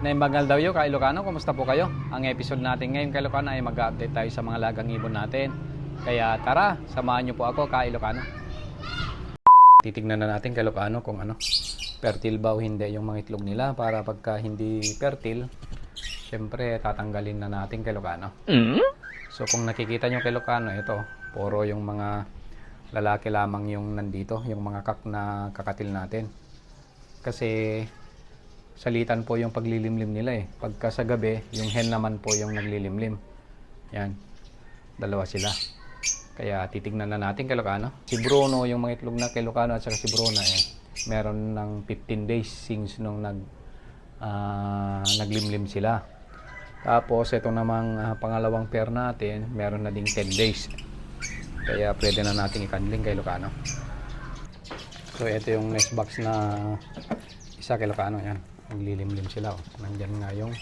Naimbagal daw yun, kay Ilocano, kumusta po kayo? Ang episode natin ngayon kay Ilocano ay mag-update tayo sa mga lagang ibon natin. Kaya tara, samahan niyo po ako kay Ilocano. Titignan na natin kay Ilocano kung ano, fertile ba o hindi yung mga itlog nila para pagka hindi fertile, syempre tatanggalin na natin kay Ilocano. So kung nakikita nyo kay Ilocano, ito, puro yung mga lalaki lamang yung nandito, yung mga kak na kakatil natin. Kasi salitan po yung paglilimlim nila eh. Pagka sa gabi, yung hen naman po yung naglilimlim. Yan. Dalawa sila. Kaya titignan na natin kay Lucano. Si Bruno, yung mga itlog na kay Lucano at saka si Bruna eh, meron ng 15 days since nung nag ah, naglimlim sila. Tapos ito namang ah, pangalawang pair natin, meron na ding 10 days. Kaya pwede na natin ikandling kay Lucano. So ito yung next box na isa kay Lucano yan. Naglilimlim sila. Oh. Nandyan nga yung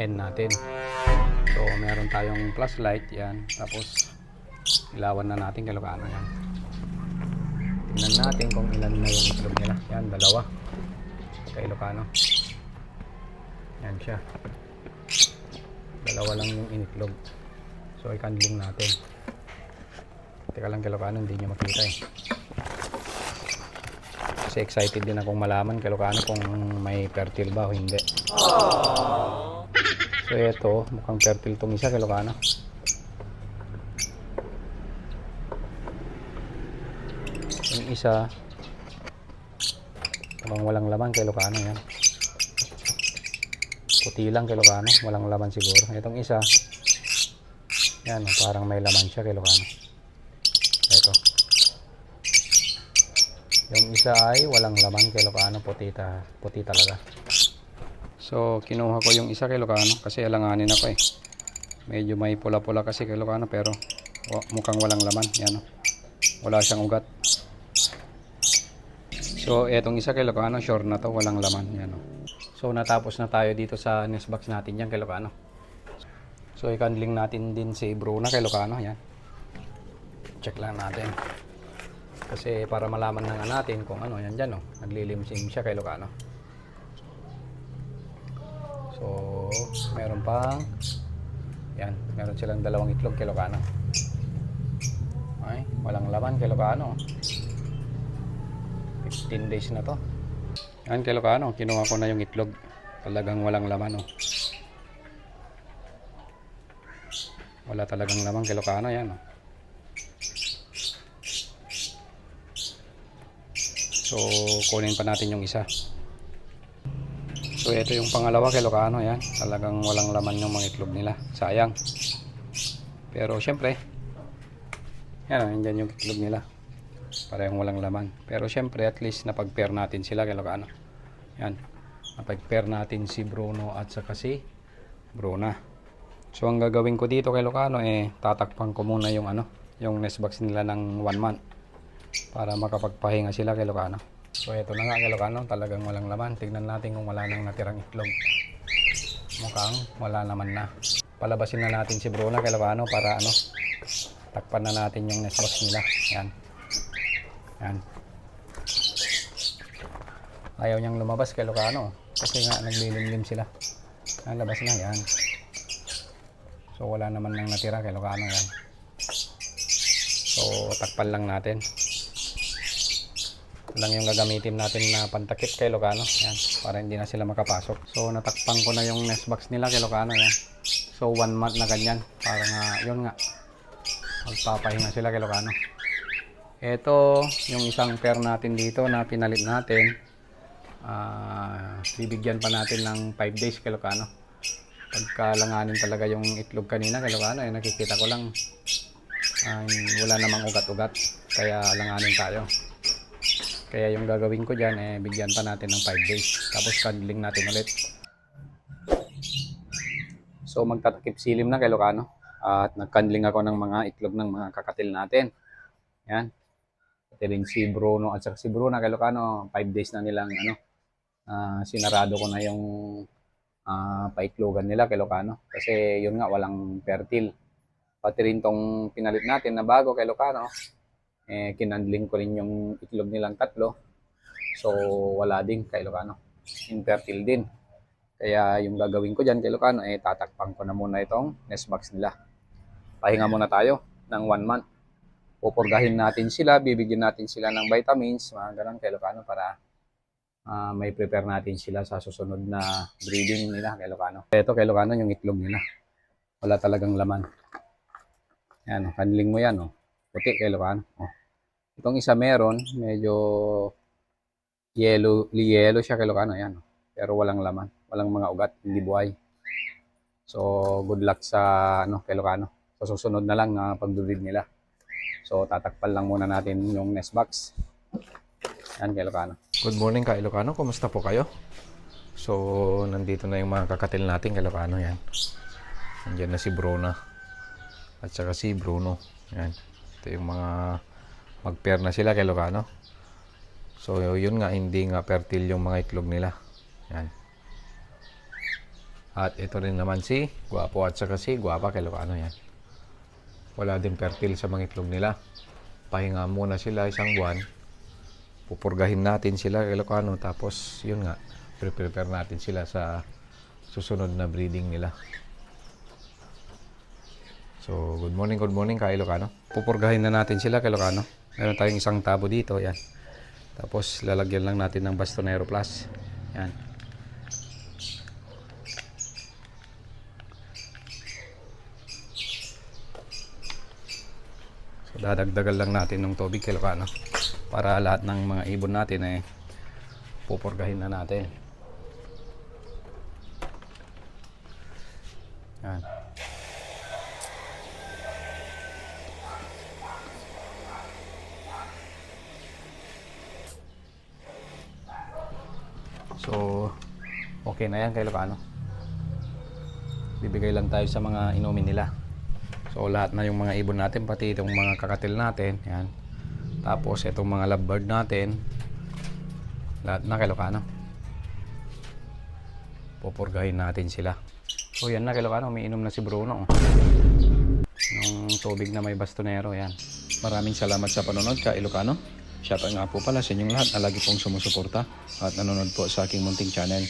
hen natin. So meron tayong flashlight yan. Tapos ilawan na natin kay Lucano yan. Tingnan natin kung ilan na yung itlog nila. Yan, dalawa. Kay Lucano. Yan siya. Dalawa lang yung initlog. So ikandling natin. Teka lang kay Lucano, hindi niya makita eh. Kasi excited din akong malaman kay Lucano kung may fertile ba o hindi. So ito, mukhang fertile tong isa kay Lucano. Yung isa, mukhang walang laman kay Lucano yan. Puti lang kay Lucano, walang laman siguro. Itong isa, yan, parang may laman siya kay Lucano. Ito. Yung isa ay walang laman kay Lucano, puti, ta, puti talaga. So, kinuha ko yung isa kay Lucano kasi alanganin ako eh. Medyo may pula-pula kasi kay Lucano pero mukhang walang laman. Yan o. Wala siyang ugat. So, etong isa kay Lucano, sure na to, walang laman. Yan o. So, natapos na tayo dito sa next box natin yan kay Lucano. So, ikandling natin din si Bruna kay Lucano. Yan. Check lang natin. Kasi para malaman na nga natin kung ano, yan dyan, oh. naglilimsim siya kay Lucano. So, meron pang, yan, meron silang dalawang itlog kay Lucano. Ay, walang laman kay Lucano. 15 days na to. Yan kay Lucano, kinuha ko na yung itlog. Talagang walang laman, oh. Wala talagang laman kay Lucano, yan, oh. So, kunin pa natin yung isa. So, ito yung pangalawa kay Lucano, yan. Talagang walang laman yung mga itlog nila. Sayang. Pero, syempre, yan, oh, yan yung itlog nila. Parehong walang laman. Pero, syempre, at least napag-pair natin sila kay Lucano. Yan. Napag-pair natin si Bruno at saka si Bruna. So, ang gagawin ko dito kay Lucano, eh, tatakpan ko muna yung ano, yung nest box nila ng one month para makapagpahinga sila kay Lucano. So ito na nga kay Lucano, talagang walang laman. Tignan natin kung wala nang natirang itlog. Mukhang wala naman na. Palabasin na natin si Bruna kay Lucano para ano, takpan na natin yung nest box nila. Yan. Yan. Ayaw niyang lumabas kay Lucano kasi nga naglilimlim sila. Labas na yan. So wala naman nang natira kay Lucano yan. So takpan lang natin. Lang yung gagamitin natin na pantakip kay Lucano. Yan, para hindi na sila makapasok. So, natakpan ko na yung nest box nila kay Lucano. Yan. So, one month na ganyan. Para nga, yun nga. Magpapahinga sila kay Lucano. Ito, yung isang pair natin dito na pinalit natin. Ah, bibigyan pa natin ng 5 days kay Lucano. Pagkalanganin talaga yung itlog kanina kay Lucano, eh, nakikita ko lang ah, wala namang ugat-ugat. Kaya langanin tayo. Kaya yung gagawin ko dyan, eh, bigyan pa natin ng 5 days. Tapos candling natin ulit. So magtatakip silim na kay Lucano. At nagkandling ako ng mga itlog ng mga kakatil natin. Yan. Pati rin si Bruno at si Bruno kay Lucano, 5 days na nilang ano, ah, sinarado ko na yung ah, paitlogan nila kay Lucano. Kasi yun nga, walang fertile. Pati rin tong pinalit natin na bago kay Lucano, eh, kinandling ko rin yung itlog nilang tatlo. So, wala din kay Lucano. Infertile din. Kaya yung gagawin ko dyan kay Lucano ay tatakpan ko na muna itong nest box nila. Pahinga muna tayo ng one month. Pupurgahin natin sila, bibigyan natin sila ng vitamins, mga ganun kay Lucano para ah, may prepare natin sila sa susunod na breeding nila kay Lucano. Ito kay Lucano yung itlog nila. Wala talagang laman. Yan, handling mo yan, oh. Puti kay Lucano. Oh. Itong isa meron, medyo yellow, yellow siya kay Lucano, yan. oh. Pero walang laman, walang mga ugat, hindi buhay. So, good luck sa ano, kay Lucano. Sa susunod na lang na pag-breed nila. So, tatakpan lang muna natin yung nest box. Yan kay Lucano. Good morning kay Lucano. Kumusta po kayo? So, nandito na yung mga kakatil natin kay Lucano. Yan. Nandiyan na si Bruna. At saka si Bruno. Yan. Ito yung mga mag-pair na sila kay Lucano. So, yun nga, hindi nga fertile yung mga itlog nila. Yan. At ito rin naman si Guapo at saka si Guapa kay Lucano. Yan. Wala din fertile sa mga itlog nila. Pahinga muna sila isang buwan. Pupurgahin natin sila kay Lucano. Tapos, yun nga, prepare natin sila sa susunod na breeding nila. So, good morning, good morning kay Ilocano. Pupurgahin na natin sila kay Ilocano. Meron tayong isang tabo dito, yan. Tapos, lalagyan lang natin ng Bastonero Plus. Yan. So, dadagdagan lang natin ng tubig kay Ilocano. Para lahat ng mga ibon natin ay pupurgahin na natin. Yan. So, okay na yan kay Lucano. Bibigay lang tayo sa mga inumin nila. So, lahat na yung mga ibon natin, pati itong mga kakatil natin. Yan. Tapos, itong mga lovebird natin. Lahat na kay Lucano. Pupurgahin natin sila. So, yan na kay Lucano. Umiinom na si Bruno. Yung tubig na may bastonero. Yan. Maraming salamat sa panonood ka, Ilocano. Shoutout nga po pala sa inyong lahat na lagi pong sumusuporta at nanonood po sa aking munting channel.